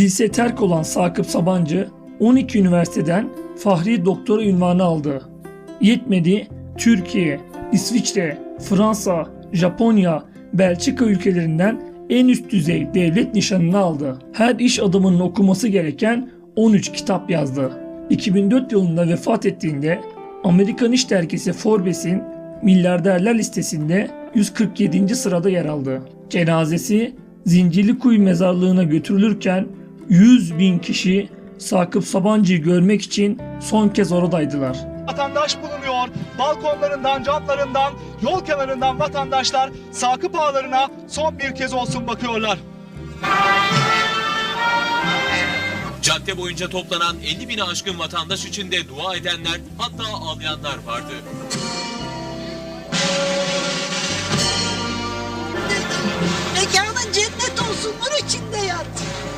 Lise terk olan Sakıp Sabancı 12 üniversiteden Fahri Doktora ünvanı aldı. Yetmedi Türkiye, İsviçre, Fransa, Japonya, Belçika ülkelerinden en üst düzey devlet nişanını aldı. Her iş adamının okuması gereken 13 kitap yazdı. 2004 yılında vefat ettiğinde Amerikan İş Dergisi Forbes'in milyarderler listesinde 147. sırada yer aldı. Cenazesi Zincirlikuyu mezarlığına götürülürken 100 bin kişi Sakıp Sabancı'yı görmek için son kez oradaydılar. vatandaş bulunuyor. Balkonlarından, camlarından, yol kenarından vatandaşlar Sakıp ağlarına son bir kez olsun bakıyorlar. Cadde boyunca toplanan 50 bini aşkın vatandaş için de dua edenler hatta ağlayanlar vardı.